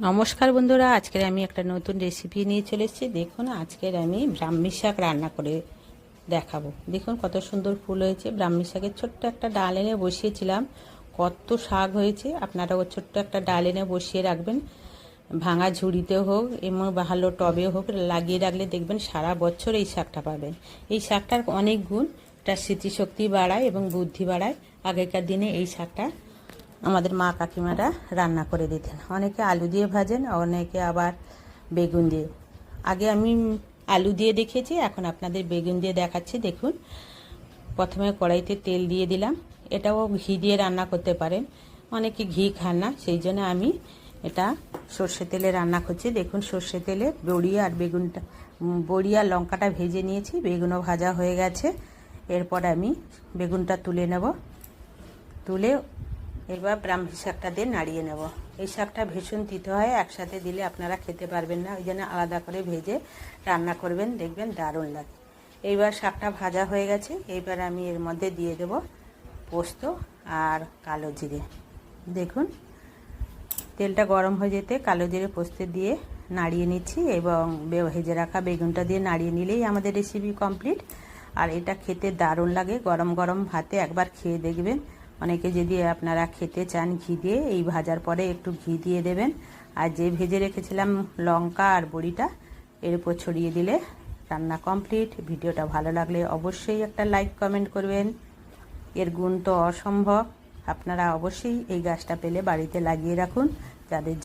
নমস্কার বন্ধুরা, আজকের আমি একটা নতুন রেসিপি নিয়ে চলে এসেছি। দেখুন, আজকের আমি ব্রাহ্মী শাক রান্না করে দেখাবো। দেখুন, কত সুন্দর ফুল হয়েছে। ব্রাহ্মী শাকের ছোট্ট একটা ডাল এনে বসিয়েছিলাম। কত শাক হয়েছে আপনারা ও ছোট্ট একটা ডাল এনে বসিয়ে রাখবেন। ভাঙা ঝুড়িতে হোক, এমন ভালো টবে হোক, লাগিয়ে রাখলে দেখবেন সারা বছর এই শাকটা পাবেন। এই শাকটার অনেক গুণ, এটা স্মৃতিশক্তি বাড়ায় এবং বুদ্ধি বাড়ায়। আগেকার দিনে এই শাকটা আমাদের মা কাকিমারা রান্না করে দিতেন। অনেকে আলু দিয়ে ভাজেন, অনেকে আবার বেগুন দিয়ে। আগে আমি আলু দিয়ে দেখেছি, এখন আপনাদের বেগুন দিয়ে দেখাচ্ছি, দেখুন। প্রথমে কড়াইতে তেল দিয়ে দিলাম। এটাও ঘি দিয়ে রান্না করতে পারেন। অনেকে ঘি খান না, সেই জন্য আমি এটা সর্ষে তেলে রান্না করছি। দেখুন সর্ষে তেলে বড়ি আর বেগুনটা, বড়ি আর লঙ্কাটা ভেজে নিয়েছি, বেগুনও ভাজা হয়ে গেছে। এরপর আমি বেগুনটা তুলে নেব। তুলে এবার ব্রাহ্মী শাকটা দিয়ে নাড়িয়ে নেব। এই শাকটা ভীষণ তিতে হয়, একসাথে দিলে আপনারা খেতে পারবেন না। ওই জন্য আলাদা করে ভেজে রান্না করবেন, দেখবেন দারুণ লাগে। এইবার শাকটা ভাজা হয়ে গেছে, এইবার আমি এর মধ্যে দিয়ে দেব পোস্ত আর কালো জিরে। দেখুন, তেলটা গরম হয়ে যেতে কালো জিরে পোস্ত দিয়ে নাড়িয়ে নিচ্ছি এবং ভেজে রাখা বেগুনটা দিয়ে নাড়িয়ে নিলেই আমাদের রেসিপি কমপ্লিট আর এটা খেতে দারুণ লাগে, গরম গরম ভাতে একবার খেয়ে দেখবেন। অনেকে যদি আপনারা খেতে চান ঘি দিয়ে, এই ভাজার পরে একটু ঘি দিয়ে দেবেন। আর যে ভেজে রেখেছিলাম লঙ্কা আর বড়িটা, এর উপর ছড়িয়ে দিলে রান্না কমপ্লিট। ভিডিওটা ভালো লাগলে অবশ্যই একটা লাইক, কমেন্ট করবেন। এর গুণ তো অসম্ভব। আপনারা অবশ্যই এই গাছটা পেলে বাড়িতে লাগিয়ে রাখুন। যাদের